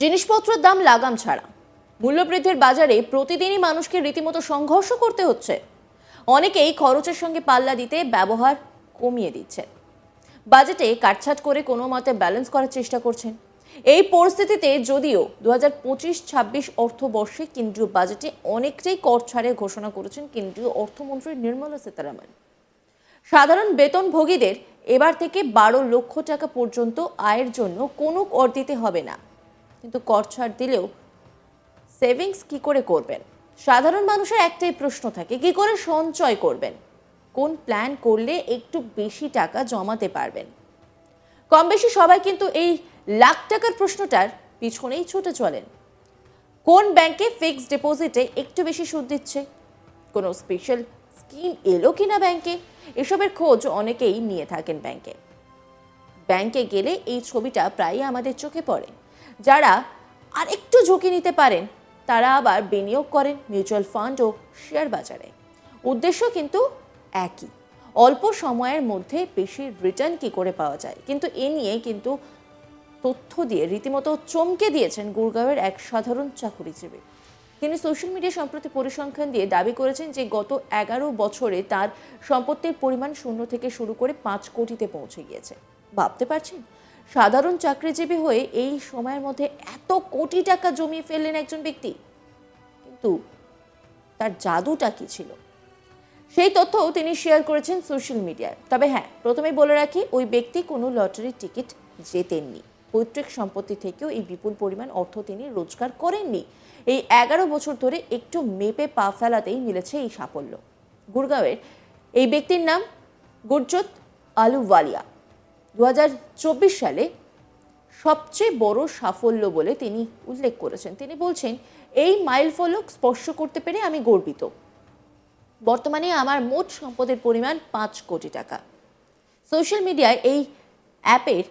জিনিসপত্রের দাম লাগাম ছাড়া। মূল্যবৃদ্ধির বাজারে প্রতিদিনই মানুষকে রীতিমতো সংঘর্ষ করতে হচ্ছে। অনেকেই খরচের সঙ্গে পাল্লা দিতে ব্যবহার কমিয়ে দিচ্ছে। বাজেটে কাটছাট করে কোনো মতে ব্যালেন্স করার চেষ্টা করছেন। এই পরিস্থিতিতে যদিও দু হাজার পঁচিশ ছাব্বিশ অর্থবর্ষে কেন্দ্রীয় বাজেটে অনেকটাই কর ছাড়ের ঘোষণা করেছেন কেন্দ্রীয় অর্থমন্ত্রী নির্মলা সীতারামন। সাধারণ বেতনভোগীদের এবার থেকে বারো লক্ষ টাকা পর্যন্ত আয়ের জন্য কোনো কর দিতে হবে না। কিন্তু কর ছাড় দিলেও সেভিংস কি করে করবেন? সাধারণ মানুষের একটাই প্রশ্ন থাকে, কি করে সঞ্চয় করবেন? কোন প্ল্যান করলে একটু বেশি টাকা জমাতে পারবেন? কম বেশি সবাই কিন্তু এই লাখ টাকার প্রশ্নটার পিছনেই ছুটে চলেন। কোন ব্যাংকে ফিক্সড ডিপোজিটে একটু বেশি সুদ দিচ্ছে? কোনো স্পেশাল স্কিম এলো কিনা ব্যাংকে এসবের খোঁজ অনেকেই নিয়ে থাকেন ব্যাংকে ব্যাংকে গেলে এই ছবিটা প্রায়ই আমাদের চোখে পড়ে। যারা আর একটু ঝুঁকি নিতে পারেন, তারা আবার বিনিয়োগ করেন মিউচুয়াল ফান্ড ও শেয়ার বাজারে। উদ্দেশ্য কিন্তু একই। অল্প সময়ের মধ্যে বেশি রিটার্ন কি করে পাওয়া যায়? কিন্তু এ নিয়ে কিন্তু তথ্য দিয়ে রীতিমতো চমকে দিয়েছেন গুরগাঁওয়ের এক সাধারণ চাকুরিজীবী। তিনি সোশ্যাল মিডিয়া সম্প্রতি পরিসংখ্যান দিয়ে দাবি করেছেন যে, গত এগারো বছরে তার সম্পত্তির পরিমাণ শূন্য থেকে শুরু করে পাঁচ কোটিতে পৌঁছে গিয়েছে। ভাবতে পারছেন? সাধারণ চাকরিজীবী হয়ে এই সময়ের মধ্যে এত কোটি টাকা জমিয়ে ফেললেন একজন ব্যক্তি। কিন্তু তার জাদুটা কি ছিল? সেই তথ্যও তিনি শেয়ার করেছেন সোশ্যাল মিডিয়ায় তবে হ্যাঁ প্রথমেই বলে রাখি, ওই ব্যক্তি কোনো লটারির টিকিট জেতেননি। পৈতৃক সম্পত্তি থেকেও এই বিপুল পরিমাণ অর্থ তিনি রোজগার করেননি। এই এগারো বছর ধরে একটু মেপে পা ফেলাতেই মিলেছে এই সাফল্য। গুরগাঁওয়ের এই ব্যক্তির নাম গুরজত আলুওয়ালিয়া। দু হাজার চব্বিশ সালে সবচেয়ে বড় সাফল্য বলে তিনি উল্লেখ করেছেন। তিনি বলছেন, এই মাইল ফলক স্পর্শ করতে পেরে আমি গর্বিত। বর্তমানে আমার মোট সম্পদের পরিমাণ পাঁচ কোটি টাকা। সোশ্যাল মিডিয়ায় এই অ্যাপের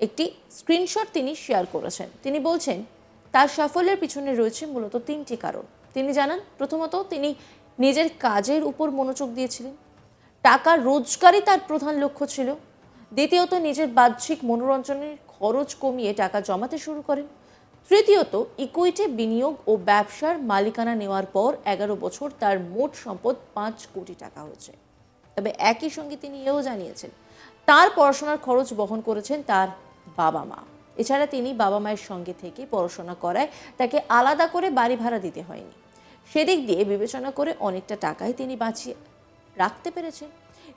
একটি স্ক্রিনশট তিনি শেয়ার করেছেন। তিনি বলছেন, তার সাফল্যের পিছনে রয়েছে মূলত তিনটি কারণ। তিনি জানান, প্রথমত, তিনি নিজের কাজের উপর মনোযোগ দিয়েছিলেন। টাকা রোজগারই তার প্রধান লক্ষ্য ছিল। দ্বিতীয়ত, নিজের বাহ্যিক মনোরঞ্জনের খরচ কমিয়ে টাকা জমাতে শুরু করেন। তৃতীয়ত ইকুইটি বিনিয়োগ ও ব্যবসার মালিকানা নেওয়ার পর এগারো বছর তার মোট সম্পদ পাঁচ কোটি টাকা হয়েছে। তবে একই সঙ্গে তিনি এও জানিয়েছেন, তার পড়াশোনার খরচ বহন করেছেন তার বাবা মা। এছাড়া তিনি বাবা মায়ের সঙ্গে থেকে পড়াশোনা করায় তাকে আলাদা করে বাড়ি ভাড়া দিতে হয়নি। সেদিক দিয়ে বিবেচনা করে অনেকটা টাকাই তিনি বাঁচিয়ে রাখতে পেরেছেন।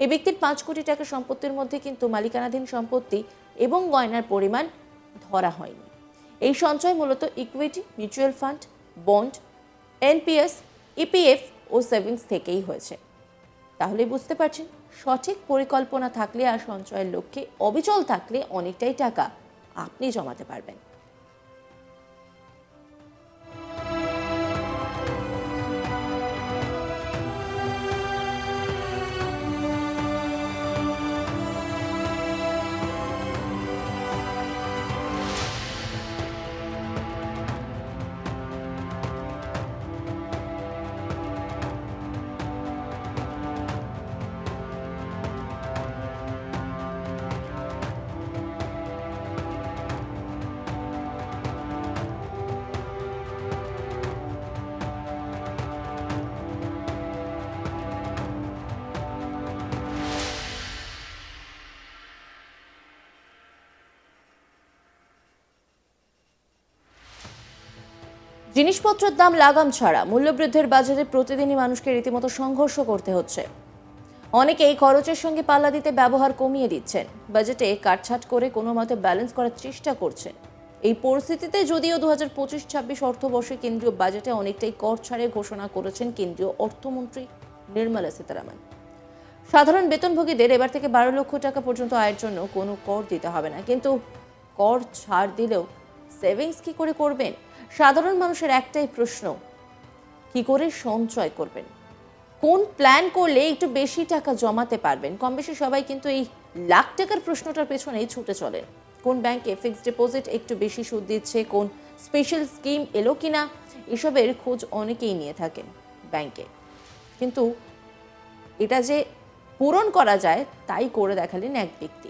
এই ব্যক্তির পাঁচ কোটি টাকা সম্পত্তির মধ্যে কিন্তু মালিকানাধীন সম্পত্তি এবং গয়নার পরিমাণ ধরা হয়নি। এই সঞ্চয় মূলত equity mutual fund bond NPS EPF ও সেভিংস থেকেই হয়েছে। তাহলে বুঝতে পারছেন, সঠিক পরিকল্পনা থাকলে আর সঞ্চয়ের লক্ষ্যে অবিচল থাকলে অনেকটাই টাকা আপনি জমাতে পারবেন। জিনিসপত্রের দাম লাগাম ছাড়া মূল্যবৃদ্ধির বাজারে প্রতিদিনই মানুষকে রীতিমতো সংঘর্ষ করতে হচ্ছে। অনেকেই খরচের সঙ্গে পাল্লা দিতে ব্যবহার কমিয়ে দিচ্ছেন। বাজেটে কাটছাট করে কোনো মতে ব্যালেন্স করার চেষ্টা করছেন। এই পরিস্থিতিতে যদিও দু হাজার পঁচিশ ছাব্বিশ অর্থবর্ষে কেন্দ্রীয় বাজেটে অনেকটাই কর ছাড়ে ঘোষণা করেছেন কেন্দ্রীয় অর্থমন্ত্রী নির্মলা সীতারামন। সাধারণ বেতনভোগীদের এবার থেকে বারো লক্ষ টাকা পর্যন্ত আয়ের জন্য কোনো কর দিতে হবে না। কিন্তু কর ছাড় দিলেও সেভিংস কি করে করবেন? সাধারণ মানুষের একটাই প্রশ্ন, কি করে সঞ্চয় করবেন? কোন প্ল্যান করলে একটু বেশি টাকা জমাতে পারবেন? কম বেশি সবাই কিন্তু এই লাখ টাকার প্রশ্নটার পেছনেই ছুটে চলেন কোন ব্যাংকে ফিক্সড ডিপোজিট একটু বেশি সুদ দিচ্ছে? কোন স্পেশাল স্কিম এলো কিনা? এসবের খোঁজ অনেকেই নিয়ে থাকেন ব্যাংকে কিন্তু এটা যে পূরণ করা যায়, তাই করে দেখালেন এক ব্যক্তি।